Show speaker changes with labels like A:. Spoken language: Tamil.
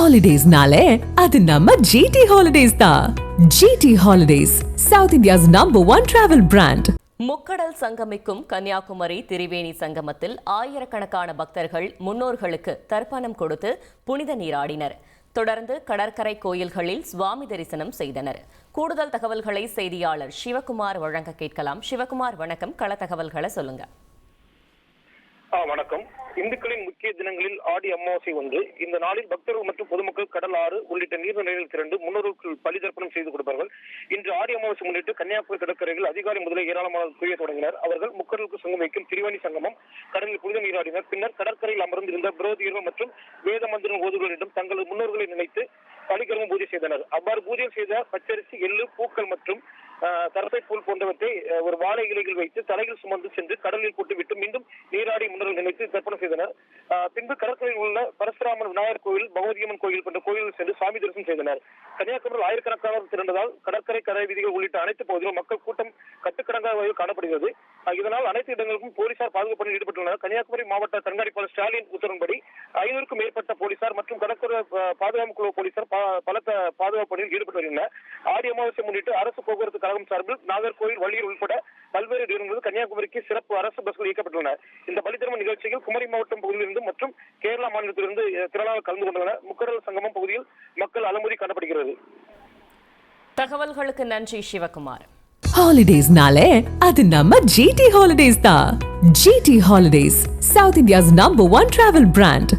A: ஹாலிடேஸ்னாலே அது நம்ம ஜிடி ஹாலிடேஸ் தான் GT holidays South India's number one travel brand
B: முக்கடல் சங்கமிக்கும் கன்னியாகுமரி திரிவேணி சங்கமத்தில் ஆயிரக்கணக்கான பக்தர்கள் முன்னோர்களுக்கு தர்ப்பணம் கொடுத்து புனித நீராடினர். தொடர்ந்து கடற்கரை கோயில்களில் சுவாமி தரிசனம் செய்தனர். கூடுதல் தகவல்களை செய்தியாளர் சிவகுமார் வழங்க கேட்கலாம். சிவகுமார் வணக்கம். கள தகவல்களை சொல்லுங்க.
C: வணக்கம். இந்துக்களின் முக்கிய தினங்களில் ஆடி அமாவாசை ஒன்று இந்த நாளில் பக்தர்கள் மற்றும் பொதுமக்கள் கடல் ஆறு உள்ளிட்ட நீர்நிலைகள் திரண்டு முன்னோர்களுக்கு பலி தர்ப்பணம் செய்து கொடுப்பார்கள். இன்று ஆடி அமாவாசை முன்னிட்டு கன்னியாகுமரி கடற்கரையில் அதிகாலை முதலே ஏராளமான குவிய தொடங்கினர். அவர்கள் முக்கடலுக்கு சங்கம் வைக்கும் திரிவாணி சங்கமம் கடலில் புனித நீராடினர். பின்னர் கடற்கரையில் அமர்ந்திருந்த புரோதியர்கள் மற்றும் வேத மந்திரம் ஓதுகளிடம் தங்களது முன்னோர்களை நினைத்து பலிகர்மம் பூஜை செய்தனர். அவ்வாறு பூஜை செய்த பச்சரிசி எள்ளு பூக்கள் மற்றும் தரப்பை போல் போன்றவற்றை ஒரு வாழை இலைகள் வைத்து தலையில் சுமந்து சென்று கடலில் போட்டுவிட்டு மீண்டும் நீராடி முன்னர்கள் நினைத்து தர்ப்பணம் செய்தனர். பின்பு கடற்கரையில் உள்ள பரசுராமன் விநாயகர் கோயில் பகவதியம்மன் கோயில் போன்ற கோயிலில் சென்று சாமி தரிசனம் செய்தனர். கன்னியாகுமரியில் ஆயிரக்கணக்கானோர் திரண்டதால் கடற்கரை கரை வீதிகள் உள்ளிட்ட அனைத்து பகுதிகளிலும் மக்கள் கூட்டம் கட்டுக்கடங்காத வகையில் காணப்படுகிறது இதனால் அனைத்து இடங்களுக்கும் போலீசார் பாதுகாப்பு பணியில் ஈடுபட்டுள்ளனர். கன்னியாகுமரி மாவட்ட கண்காணிப்பாளர் ஸ்டாலின் உத்தரவின்படி ஐநூறுக்கும் மேற்பட்ட போலீசார் மற்றும் அஹ், பாதுகாப்பு குழு போலீசார் பா- பலத்த பாதுகாப்பு பணியில் ஈடுபட்டு வருகின்றனர். ஆடி அமாவாசை முன்னிட்டு அரசு போக்குவரத்து கழகம் சார்பில் நாகர்கோவில் வள்ளியூர் உட்பட பல்வேறு இடங்களில் கன்னியாகுமரிக்கு சிறப்பு அரசு பஸ்கள் இயக்கப்பட்டுள்ளன. இந்த பலிதர்ம நிகழ்ச்சியில் குமரி மாவட்டம் பகுதியிலிருந்து மற்றும் கேரளா மாநிலத்திலிருந்து திரளாக கலந்து கொண்டுள்ளனர் முக்கடல் சங்கமம் பகுதியில் மக்கள் அலமுதி காணப்படுகிறது
B: தகவல்களுக்கு நன்றி சிவகுமார்.
A: ஹாலிடேஸ்னாலே அது நம்ம ஜிடி ஹாலிடேஸ் தான். GT holidays South India's number one travel brand